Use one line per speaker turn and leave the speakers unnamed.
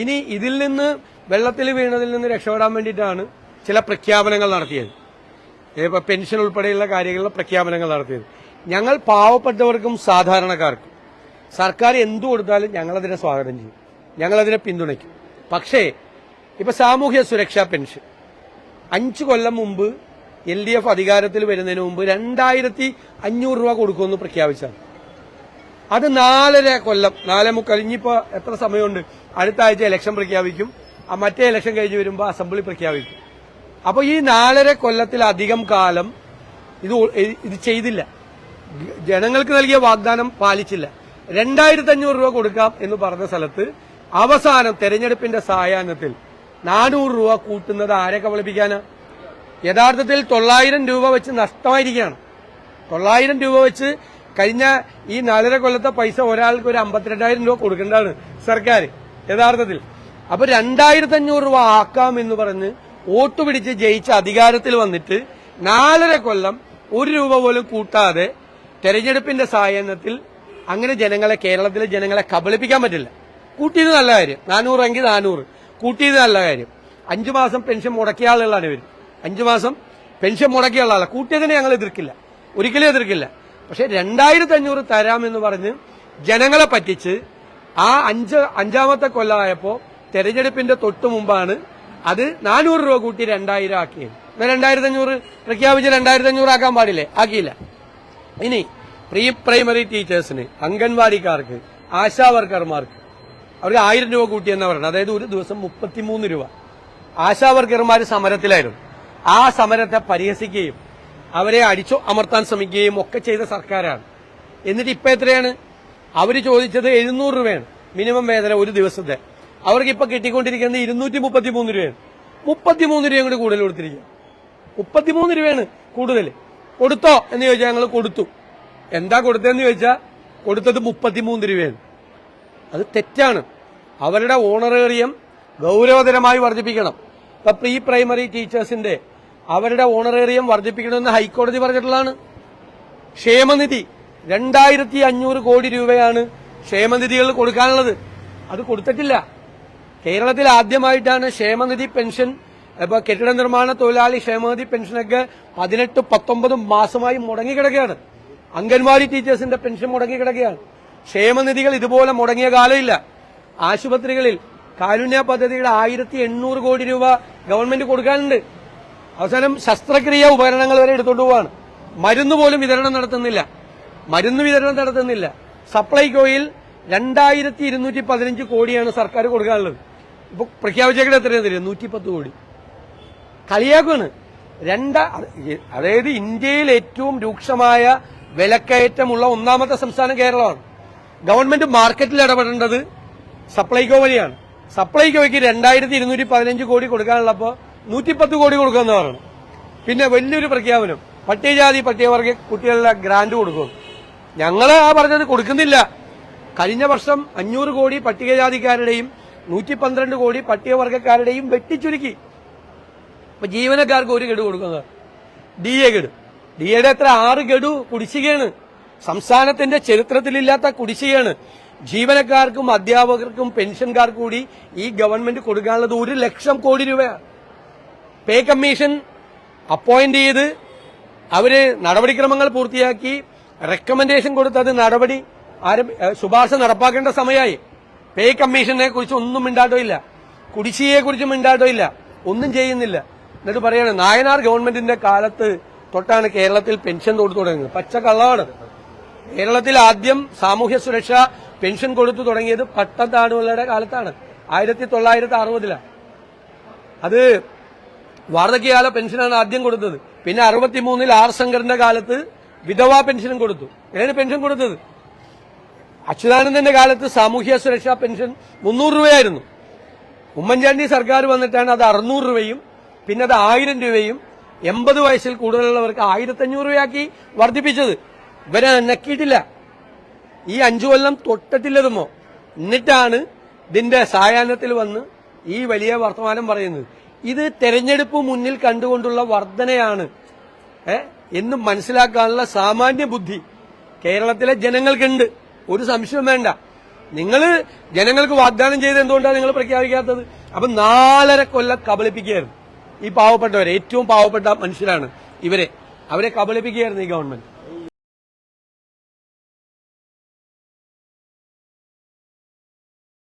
ഇനി ഇതിൽ നിന്ന് വെള്ളത്തിൽ വീണതിൽ നിന്ന് രക്ഷപ്പെടാൻ വേണ്ടിയിട്ടാണ് ചില പ്രഖ്യാപനങ്ങൾ നടത്തിയത്. ഇപ്പൊ പെൻഷൻ ഉൾപ്പെടെയുള്ള കാര്യങ്ങളിലെ പ്രഖ്യാപനങ്ങൾ നടത്തിയത്. ഞങ്ങൾ പാവപ്പെട്ടവർക്കും സാധാരണക്കാർക്കും സർക്കാർ എന്തു കൊടുത്താലും ഞങ്ങളതിനെ സ്വാഗതം ചെയ്യും. ഞങ്ങളതിനെ പിന്തുണയ്ക്കും. പക്ഷേ ഇപ്പൊ സാമൂഹ്യ സുരക്ഷാ പെൻഷൻ. അഞ്ച് കൊല്ലം മുമ്പ് എൽ ഡി എഫ് അധികാരത്തിൽ വരുന്നതിന് മുമ്പ് രണ്ടായിരത്തി അഞ്ഞൂറ് രൂപ കൊടുക്കുമെന്ന് പ്രഖ്യാപിച്ചാണ് അത് നാലര കൊല്ലം നാലേ മുക്കാൽ. ഇനിയിപ്പോ എത്ര സമയമുണ്ട്? അടുത്ത ആഴ്ച ഇലക്ഷൻ പ്രഖ്യാപിക്കും. മറ്റേ ഇലക്ഷൻ കഴിഞ്ഞ് വരുമ്പോൾ അസംബ്ലി പ്രഖ്യാപിക്കും. അപ്പൊ ഈ നാലര കൊല്ലത്തിലധികം കാലം ഇത് ഇത് ചെയ്തില്ല. ജനങ്ങൾക്ക് നൽകിയ വാഗ്ദാനം പാലിച്ചില്ല. രണ്ടായിരത്തി അഞ്ഞൂറ് രൂപ കൊടുക്കാം എന്ന് പറഞ്ഞ സ്ഥലത്ത് അവസാനം തെരഞ്ഞെടുപ്പിന്റെ സായാഹ്നത്തിൽ നാനൂറ് രൂപ കൂട്ടുന്നത് ആരെ കബളിപ്പിക്കാനാ? യഥാർത്ഥത്തിൽ തൊള്ളായിരം രൂപ വെച്ച് നഷ്ടമായിരിക്കുകയാണ്. തൊള്ളായിരം രൂപ വെച്ച് കഴിഞ്ഞ ഈ നാലര കൊല്ലത്തെ പൈസ ഒരാൾക്ക് ഒരു അമ്പത്തിരണ്ടായിരം രൂപ കൊടുക്കേണ്ടതാണ് സർക്കാർ യഥാർത്ഥത്തിൽ. അപ്പൊ രണ്ടായിരത്തി അഞ്ഞൂറ് രൂപ ആക്കാം എന്ന് പറഞ്ഞ് വോട്ട് പിടിച്ച് ജയിച്ച അധികാരത്തിൽ വന്നിട്ട് നാലര കൊല്ലം ഒരു രൂപ പോലും കൂട്ടാതെ തെരഞ്ഞെടുപ്പിന്റെ സായാഹ്നത്തിൽ അങ്ങനെ ജനങ്ങളെ കേരളത്തിലെ ജനങ്ങളെ കബളിപ്പിക്കാൻ പറ്റില്ല. കൂട്ടിയത് നല്ല കാര്യം. നാനൂറെങ്കിൽ നാനൂറ്. കൂട്ടിയത് നല്ല കാര്യം. അഞ്ചു മാസം പെൻഷൻ മുടക്കിയ ആളുകളാണ് ഇവർ അഞ്ചു മാസം പെൻഷൻ മുടക്കിയ ആളാണ് കൂട്ടിയതിനെ ഞങ്ങൾ എതിർക്കില്ല. ഒരിക്കലും എതിർക്കില്ല. പക്ഷെ രണ്ടായിരത്തി അഞ്ഞൂറ് തരാമെന്ന് പറഞ്ഞ് ജനങ്ങളെ പറ്റിച്ച് ആ അഞ്ച് അഞ്ചാമത്തെ കൊല്ലമായപ്പോ തെരഞ്ഞെടുപ്പിന്റെ തൊട്ടു മുമ്പാണ് അത് നാനൂറ് രൂപ കൂട്ടി രണ്ടായിരം ആക്കിയത്. എന്നാൽ രണ്ടായിരത്തി അഞ്ഞൂറ് പ്രഖ്യാപിച്ച് രണ്ടായിരത്തി അഞ്ഞൂറ് ആക്കാൻ പാടില്ലേ? ആക്കിയില്ല. ഇനി പ്രീ പ്രൈമറി ടീച്ചേഴ്സിന് അംഗൻവാടിക്കാർക്ക് ആശാ വർക്കർമാർക്ക് അവർക്ക് ആയിരം രൂപ കൂട്ടിയെന്ന് പറയുന്നത്. അതായത് ഒരു ദിവസം മുപ്പത്തിമൂന്ന് രൂപ. ആശാ വർക്കർമാർ സമരത്തിലായിരുന്നു. ആ സമരത്തെ പരിഹസിക്കുകയും അവരെ അടിച്ചു അമർത്താൻ ശ്രമിക്കുകയും ഒക്കെ ചെയ്ത സർക്കാരാണ്. എന്നിട്ട് ഇപ്പൊ എത്രയാണ്? അവർ ചോദിച്ചത് എഴുന്നൂറ് രൂപയാണ്. മിനിമം വേതനം ഒരു ദിവസത്തെ. അവർക്ക് ഇപ്പൊ കിട്ടിക്കൊണ്ടിരിക്കുന്നത് ഇരുന്നൂറ്റി മുപ്പത്തി മൂന്ന് രൂപയാണ്. മുപ്പത്തിമൂന്ന് രൂപയും കൂടി കൂടുതൽ കൊടുത്തിരിക്കുക മുപ്പത്തിമൂന്ന് രൂപയാണ് കൂടുതൽ. കൊടുത്തോ എന്ന് ചോദിച്ചാൽ ഞങ്ങൾ കൊടുത്തു. എന്താ കൊടുത്തതെന്ന് ചോദിച്ചാൽ കൊടുത്തത് മുപ്പത്തിമൂന്ന് രൂപയാണ്. അത് തെറ്റാണ്. അവരുടെ ഓണറേറിയം ഗൗരവതരമായി വർദ്ധിപ്പിക്കണം. ഇപ്പൊ പ്രീ പ്രൈമറി ടീച്ചേഴ്സിന്റെ അവരുടെ ഓണറേറിയം വർദ്ധിപ്പിക്കണമെന്ന് ഹൈക്കോടതി പറഞ്ഞിട്ടുള്ളതാണ്. ക്ഷേമനിധി രണ്ടായിരത്തി അഞ്ഞൂറ് കോടി രൂപയാണ് ക്ഷേമനിധികൾ കൊടുക്കാനുള്ളത്. അത് കൊടുത്തിട്ടില്ല. കേരളത്തിൽ ആദ്യമായിട്ടാണ് ക്ഷേമനിധി പെൻഷൻ ഇപ്പൊ കെട്ടിട നിർമ്മാണ തൊഴിലാളി ക്ഷേമനിധി പെൻഷനൊക്കെ പതിനെട്ട് പത്തൊമ്പത് മാസമായി മുടങ്ങിക്കിടക്കുകയാണ്. അംഗൻവാടി ടീച്ചേഴ്സിന്റെ പെൻഷൻ മുടങ്ങിക്കിടക്കുകയാണ്. ക്ഷേമനിധികൾ ഇതുപോലെ മുടങ്ങിയ കാലമില്ല. ആശുപത്രികളിൽ കാരുണ്യ പദ്ധതിയുടെ ആയിരത്തി എണ്ണൂറ് കോടി രൂപ ഗവൺമെന്റ് കൊടുക്കാനുണ്ട്. അവസാനം ശസ്ത്രക്രിയ ഉപകരണങ്ങൾ വരെ എടുത്തുകൊണ്ട് പോവാണ്. മരുന്ന് പോലും വിതരണം നടത്തുന്നില്ല. മരുന്ന് വിതരണം നടത്തുന്നില്ല. സപ്ലൈകോയിൽ രണ്ടായിരത്തി ഇരുന്നൂറ്റി പതിനഞ്ച് കോടിയാണ് സർക്കാർ കൊടുക്കാനുള്ളത്. ഇപ്പൊ പ്രഖ്യാപിച്ചേക്കട എത്രയാണ് തരിക നൂറ്റി പത്ത് കോടി. കളിയാക്കുകയാണ് രണ്ട അതായത് ഇന്ത്യയിൽ ഏറ്റവും രൂക്ഷമായ വിലക്കയറ്റമുള്ള ഒന്നാമത്തെ സംസ്ഥാനം കേരളമാണ്. ഗവൺമെന്റ് മാർക്കറ്റിൽ ഇടപെടേണ്ടത് സപ്ലൈകോ വഴിയാണ്. സപ്ലൈകോയ്ക്ക് രണ്ടായിരത്തി ഇരുന്നൂറ്റി പതിനഞ്ച് കോടി കൊടുക്കാനുള്ളപ്പോ നൂറ്റിപ്പത്ത് കോടി കൊടുക്കുമെന്ന് പറഞ്ഞു പിന്നെ വലിയൊരു പ്രഖ്യാപനം. പട്ടികജാതി പട്ടികവർഗ കുട്ടികളുടെ ഗ്രാന്റ് കൊടുക്കും. ഞങ്ങൾ ആ പറഞ്ഞത് കൊടുക്കുന്നില്ല. കഴിഞ്ഞ വർഷം അഞ്ഞൂറ് കോടി പട്ടികജാതിക്കാരുടെയും നൂറ്റി പന്ത്രണ്ട് കോടി പട്ടികവർഗക്കാരുടെയും വെട്ടിച്ചുരുക്കി. ഇപ്പൊ ജീവനക്കാർക്ക് ഒരു ഗഡു കൊടുക്കുന്നത്? ഡി എ ഗഡു. ഡി എയുടെ എത്ര ആറ് ഗഡു കുടിശ്ശികയാണ്. സംസ്ഥാനത്തിന്റെ ചരിത്രത്തിലില്ലാത്ത കുടിശ്ശികയാണ്. ജീവനക്കാർക്കും അധ്യാപകർക്കും പെൻഷൻകാർക്കും കൂടി ഈ ഗവൺമെന്റ് കൊടുക്കാനുള്ളത് ഒരു ലക്ഷം കോടി രൂപയാണ്. പേ കമ്മീഷൻ അപ്പോയിന്റ് ചെയ്ത് അവർ നടപടിക്രമങ്ങൾ പൂർത്തിയാക്കി റെക്കമെൻഡേഷൻ കൊടുത്ത് അത് നടപടി ശുപാർശ നടപ്പാക്കേണ്ട സമയമായി. പേ കമ്മീഷനെ കുറിച്ച് ഒന്നും മിണ്ടാട്ടോ ഇല്ല. കുടിശ്ശിയെ കുറിച്ച് മിണ്ടാട്ടോ ഇല്ല. ഒന്നും ചെയ്യുന്നില്ല. എന്നിട്ട് പറയാണ് നായനാർ ഗവൺമെന്റിന്റെ കാലത്ത് തൊട്ടാണ് കേരളത്തിൽ പെൻഷൻ കൊടുത്തു തുടങ്ങിയത്. പച്ച കള്ളമാണ് കേരളത്തിൽ ആദ്യം സാമൂഹ്യ സുരക്ഷ പെൻഷൻ കൊടുത്തു തുടങ്ങിയത് പട്ടത്താണുകളുടെ കാലത്താണ്. ആയിരത്തി തൊള്ളായിരത്തി അറുപതിലാണ്. അത് വാർദ്ധക്യകാല പെൻഷനാണ് ആദ്യം കൊടുത്തത്. പിന്നെ അറുപത്തിമൂന്നിൽ ആർ ശങ്കറിന്റെ കാലത്ത് വിധവാ പെൻഷനും കൊടുത്തു. എങ്ങനെയാണ് പെൻഷൻ കൊടുത്തത്? അച്യുതാനന്ദന്റെ കാലത്ത് സാമൂഹ്യ സുരക്ഷാ പെൻഷൻ മുന്നൂറ് രൂപയായിരുന്നു. ഉമ്മൻചാണ്ടി സർക്കാർ വന്നിട്ടാണ് അത് അറുന്നൂറ് രൂപയും പിന്നെ അത് ആയിരം രൂപയും എൺപത് വയസ്സിൽ കൂടുതലുള്ളവർക്ക് ആയിരത്തഞ്ഞൂറ് രൂപയാക്കി വർദ്ധിപ്പിച്ചത്. ഇവരെ നക്കിയിട്ടില്ല. ഈ അഞ്ചു കൊല്ലം തൊട്ടിട്ടില്ലതുമോ? എന്നിട്ടാണ് ഇതിന്റെ സായാഹ്നത്തിൽ വന്ന് ഈ വലിയ വർത്തമാനം പറയുന്നത്. ഇത് തെരഞ്ഞെടുപ്പ് മുന്നിൽ കണ്ടുകൊണ്ടുള്ള വർധനയാണ്. എന്ന് മനസ്സിലാക്കാനുള്ള സാമാന്യ ബുദ്ധി കേരളത്തിലെ ജനങ്ങൾക്കുണ്ട്. ഒരു സംശയം വേണ്ട. നിങ്ങൾ ജനങ്ങൾക്ക് വാഗ്ദാനം ചെയ്ത് എന്തുകൊണ്ടാണ് നിങ്ങൾ പ്രഖ്യാപിക്കാത്തത്? അപ്പൊ നാലര കൊല്ലം കബളിപ്പിക്കുകയായിരുന്നു. ഈ പാവപ്പെട്ടവരെ ഏറ്റവും പാവപ്പെട്ട മനുഷ്യരാണ് ഇവരെ. അവരെ കബളിപ്പിക്കുകയായിരുന്നു ഈ ഗവൺമെന്റ്